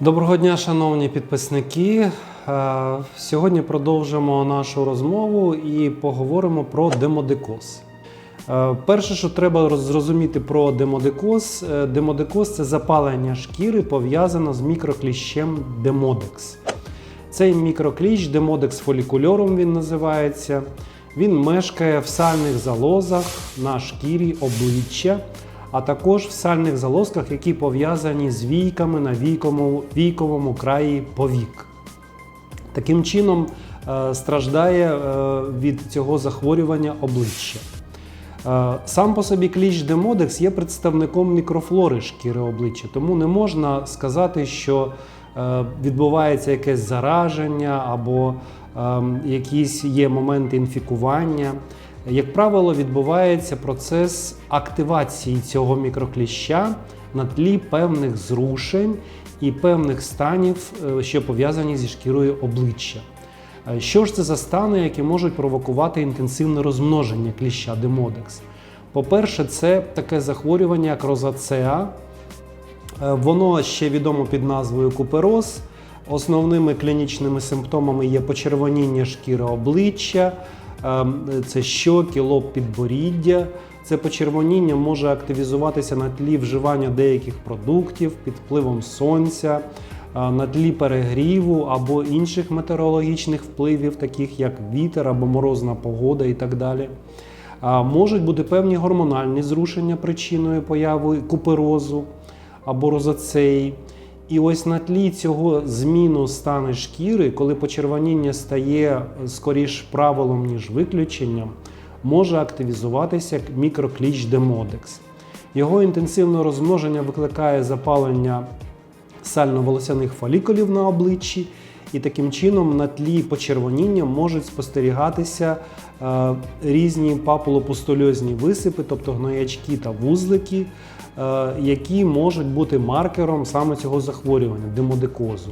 Доброго дня, шановні підписники. Е, Сьогодні продовжимо нашу розмову і поговоримо про демодикоз. Е, Перше, що треба зрозуміти про демодикоз, е, демодикоз це запалення шкіри пов'язано з мікрокліщем демодекс. Цей мікрокліщ демодекс фолікульорум він називається. Він мешкає в сальних залозах на шкірі обличчя, а також в сальних залозках, які пов'язані з війками на війковому, війковому краї повік. Таким чином е, страждає е, від цього захворювання обличчя. Е, Сам по собі кліщ демодекс є представником мікрофлори шкіри обличчя, тому не можна сказати, що відбувається якесь зараження або ем, якісь є моменти інфікування. Як правило, відбувається процес активації цього мікрокліща на тлі певних зрушень і певних станів, е, що пов'язані зі шкірою обличчя. Е, Що ж це за стани, які можуть провокувати інтенсивне розмноження кліща демодекс? По-перше, це таке захворювання, як розацеа. Е, Воно ще відомо під назвою купероз. Основними клінічними симптомами є почервоніння шкіри обличчя, це щоки, підборіддя. Це почервоніння може активізуватися на тлі вживання деяких продуктів під впливом сонця, е, на тлі перегріву або інших метеорологічних впливів, таких як вітер або морозна погода і так далі. Можуть бути певні гормональні зрушення причиною появи куперозу або розацеї. І ось на тлі цього зміну стану шкіри, коли почервоніння стає скоріш правилом, ніж виключенням, може активізуватися мікрокліч демодекс. Його інтенсивне розмноження викликає запалення сально-волосяних фолікулів на обличчі, і таким чином на тлі почервоніння можуть спостерігатися е, різні папулопустульозні висипи, тобто гноячки та вузлики, е, які можуть бути маркером саме цього захворювання демодикозу.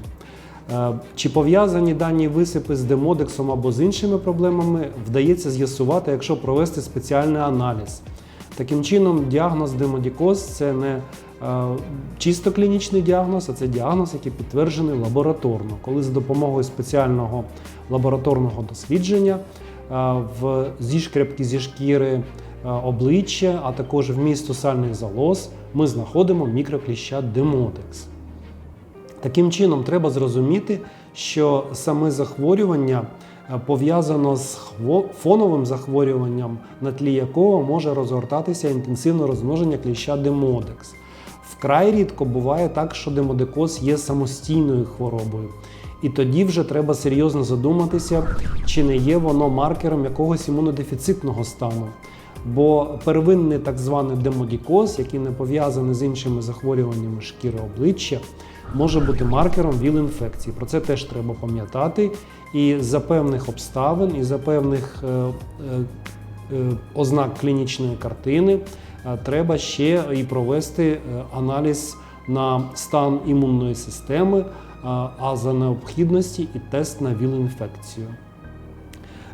Е, Чи пов'язані дані висипи з демодексом або з іншими проблемами, вдається з'ясувати, якщо провести спеціальний аналіз. Таким чином, діагноз демодікоз це не е, чисто клінічний діагноз, а це діагноз, який підтверджений лабораторно, коли за допомогою спеціального лабораторного дослідження е, в зішкрепки зі шкіри е, обличчя, а також в місту сальних залоз, ми знаходимо мікрокліща демодекс. Таким чином, треба зрозуміти, що саме захворювання е, пов'язано з фоновим захворюванням, на тлі якого може розгортатися інтенсивне розмноження кліща демодекс. Вкрай рідко буває так, що демодикоз є самостійною хворобою. І тоді вже треба серйозно задуматися, чи не є воно маркером якогось імунодефіцитного стану. Бо первинний так званий демодікоз, який не пов'язаний з іншими захворюваннями шкіри обличчя, може бути маркером ВІЛ-інфекції. Про це теж треба пам'ятати. І за певних обставин, і за певних е, е, е, ознак клінічної картини треба ще і провести аналіз на стан імунної системи, а за необхідності і тест на ВІЛ-інфекцію.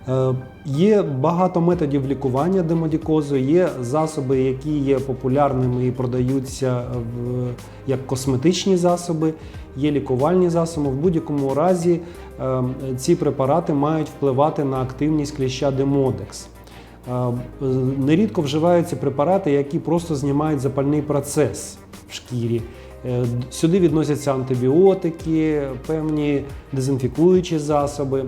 Е, Є багато методів лікування демодікозу, є засоби, які є популярними і продаються в, як косметичні засоби, є лікувальні засоби. В будь-якому разі е, ці препарати мають впливати на активність кліща демодекс. Нерідко вживаються препарати, які просто знімають запальний процес в шкірі. Е, Сюди відносяться антибіотики, певні дезінфікуючі засоби.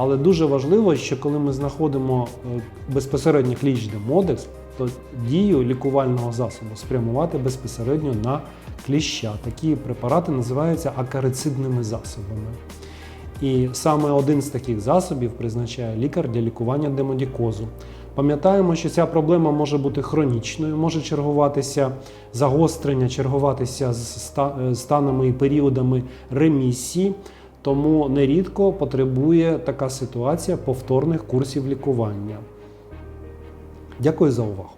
Але дуже важливо, що коли ми знаходимо е, безпосередньо кліч демодекс, то дію лікувального засобу спрямувати безпосередньо на кліща. Такі препарати називаються акарицидними засобами. І саме один з таких засобів призначає лікар для лікування демодікозу. Пам'ятаємо, що ця проблема може бути хронічною, може чергуватися загострення, чергуватися з е, станами і періодами ремісії, тому нерідко потребує така ситуація повторних курсів лікування. Дякую за увагу.